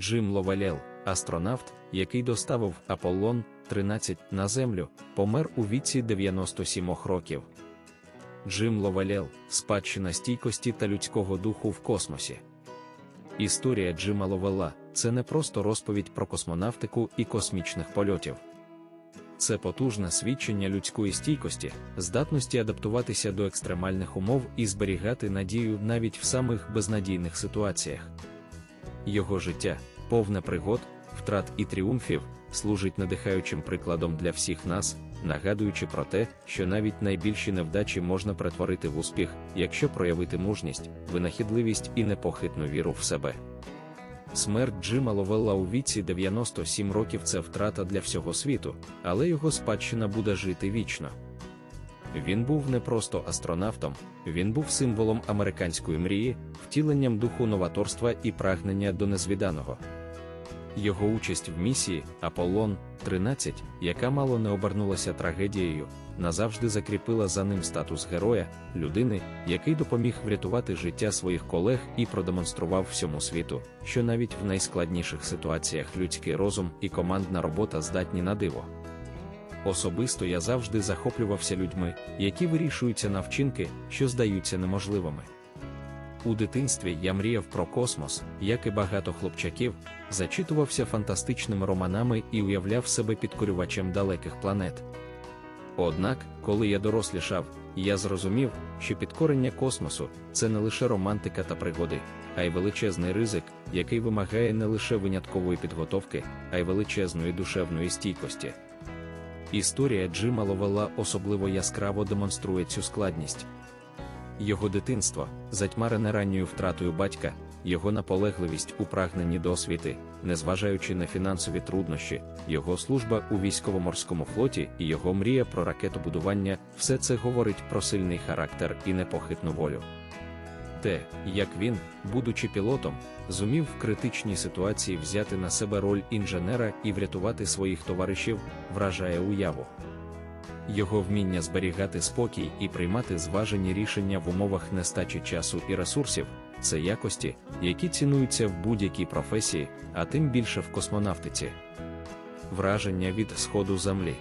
Джим Ловелел, астронавт, який доставив Аполлон 13 на Землю, помер у віці 97 років. Джим Ловелел спадщина стійкості та людського духу в космосі. Історія Джима Ловелла це не просто розповідь про космонавтику і космічних польотів. Це потужне свідчення людської стійкості, здатності адаптуватися до екстремальних умов і зберігати надію навіть в самих безнадійних ситуаціях. Його життя, повне пригод, втрат і тріумфів, служить надихаючим прикладом для всіх нас, нагадуючи про те, що навіть найбільші невдачі можна перетворити в успіх, якщо проявити мужність, винахідливість і непохитну віру в себе. Смерть Джима Ловелла у віці 97 років це втрата для всього світу, але його спадщина буде жити вічно. Він був не просто астронавтом, він був символом американської мрії, втіленням духу новаторства і прагнення до незвіданого. Його участь в місії Аполлон 13, яка мало не обернулася трагедією, назавжди закріпила за ним статус героя, людини, який допоміг врятувати життя своїх колег і продемонстрував всьому світу, що навіть в найскладніших ситуаціях людський розум і командна робота здатні на диво. Особисто я завжди захоплювався людьми, які вирішуються на вчинки, що здаються неможливими. У дитинстві я мріяв про космос, як і багато хлопчаків, зачитувався фантастичними романами і уявляв себе підкорювачем далеких планет. Однак, коли я дорослішав, я зрозумів, що підкорення космосу це не лише романтика та пригоди, а й величезний ризик, який вимагає не лише виняткової підготовки, а й величезної душевної стійкості. Історія Джима Ловела особливо яскраво демонструє цю складність. Його дитинство, затьмарене ранньою втратою батька, його наполегливість у прагненні до освіти, незважаючи на фінансові труднощі, його служба у військово-морському флоті і його мрія про ракетобудування все це говорить про сильний характер і непохитну волю. Те, як він, будучи пілотом, зумів в критичній ситуації взяти на себе роль інженера і врятувати своїх товаришів, вражає уяву. Його вміння зберігати спокій і приймати зважені рішення в умовах нестачі часу і ресурсів це якості, які цінуються в будь-якій професії, а тим більше в космонавтиці. Враження від сходу землі.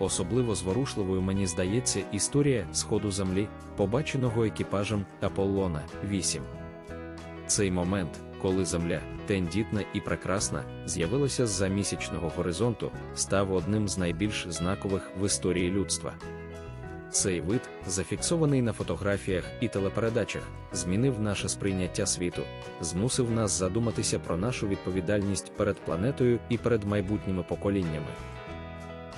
Особливо зворушливою мені здається історія сходу землі, побаченого екіпажем Аполлона 8. Цей момент, коли Земля, тендітна і прекрасна, з'явилася з-за місячного горизонту, став одним з найбільш знакових в історії людства. Цей вид, зафіксований на фотографіях і телепередачах, змінив наше сприйняття світу, змусив нас задуматися про нашу відповідальність перед планетою і перед майбутніми поколіннями.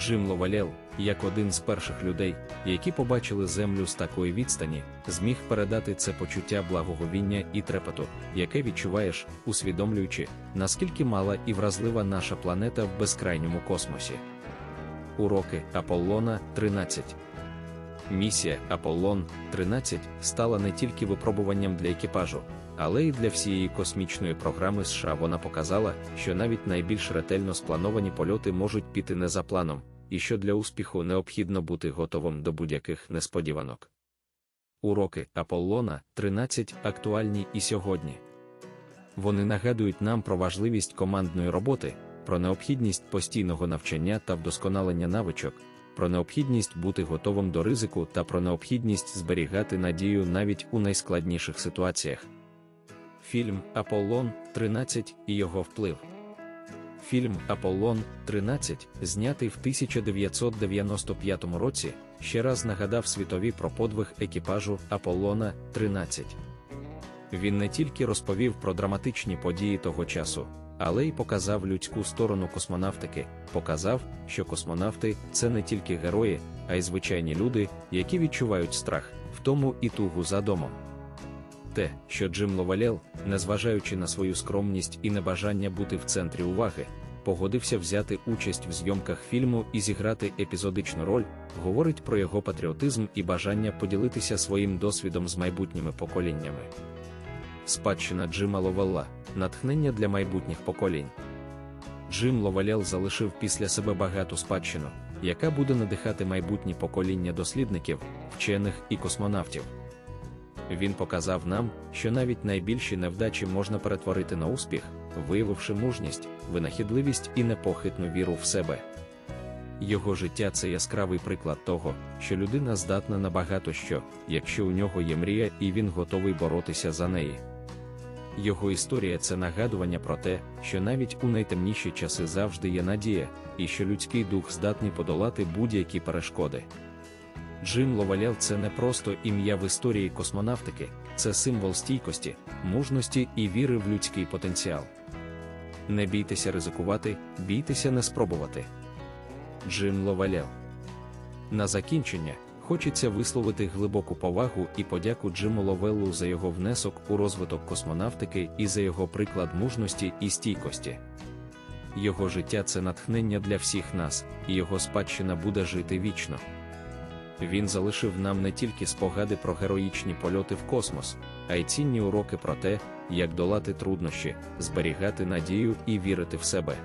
Джим Ловалєл, як один з перших людей, які побачили землю з такої відстані, зміг передати це почуття благоговіння і трепету, яке відчуваєш, усвідомлюючи, наскільки мала і вразлива наша планета в безкрайньому космосі. Уроки Аполлона 13 Місія Аполлон 13 стала не тільки випробуванням для екіпажу, але й для всієї космічної програми США вона показала, що навіть найбільш ретельно сплановані польоти можуть піти не за планом, і що для успіху необхідно бути готовим до будь-яких несподіванок. Уроки Аполлона 13 актуальні і сьогодні. Вони нагадують нам про важливість командної роботи, про необхідність постійного навчання та вдосконалення навичок, про необхідність бути готовим до ризику та про необхідність зберігати надію навіть у найскладніших ситуаціях. Фільм Аполлон 13 і його вплив. Фільм Аполлон 13, знятий в 1995 році, ще раз нагадав світові про подвиг екіпажу Аполлона 13. Він не тільки розповів про драматичні події того часу, але й показав людську сторону космонавтики, показав, що космонавти це не тільки герої, а й звичайні люди, які відчувають страх, втому і тугу за домом. Те, що Джим Ловалєл, незважаючи на свою скромність і небажання бути в центрі уваги, погодився взяти участь в зйомках фільму і зіграти епізодичну роль, говорить про його патріотизм і бажання поділитися своїм досвідом з майбутніми поколіннями. Спадщина Джима Ловелла натхнення для майбутніх поколінь. Джим Ловалєл залишив після себе багату спадщину, яка буде надихати майбутні покоління дослідників, вчених і космонавтів. Він показав нам, що навіть найбільші невдачі можна перетворити на успіх, виявивши мужність, винахідливість і непохитну віру в себе. Його життя це яскравий приклад того, що людина здатна на багато що, якщо у нього є мрія і він готовий боротися за неї. Його історія це нагадування про те, що навіть у найтемніші часи завжди є надія, і що людський дух здатний подолати будь-які перешкоди. Джим Ловалєл це не просто ім'я в історії космонавтики, це символ стійкості, мужності і віри в людський потенціал. Не бійтеся ризикувати, бійтеся не спробувати. Джим Ловалєл. На закінчення хочеться висловити глибоку повагу і подяку Джиму Ловеллу за його внесок у розвиток космонавтики і за його приклад мужності і стійкості. Його життя це натхнення для всіх нас, і його спадщина буде жити вічно. Він залишив нам не тільки спогади про героїчні польоти в космос, а й цінні уроки про те, як долати труднощі, зберігати надію і вірити в себе.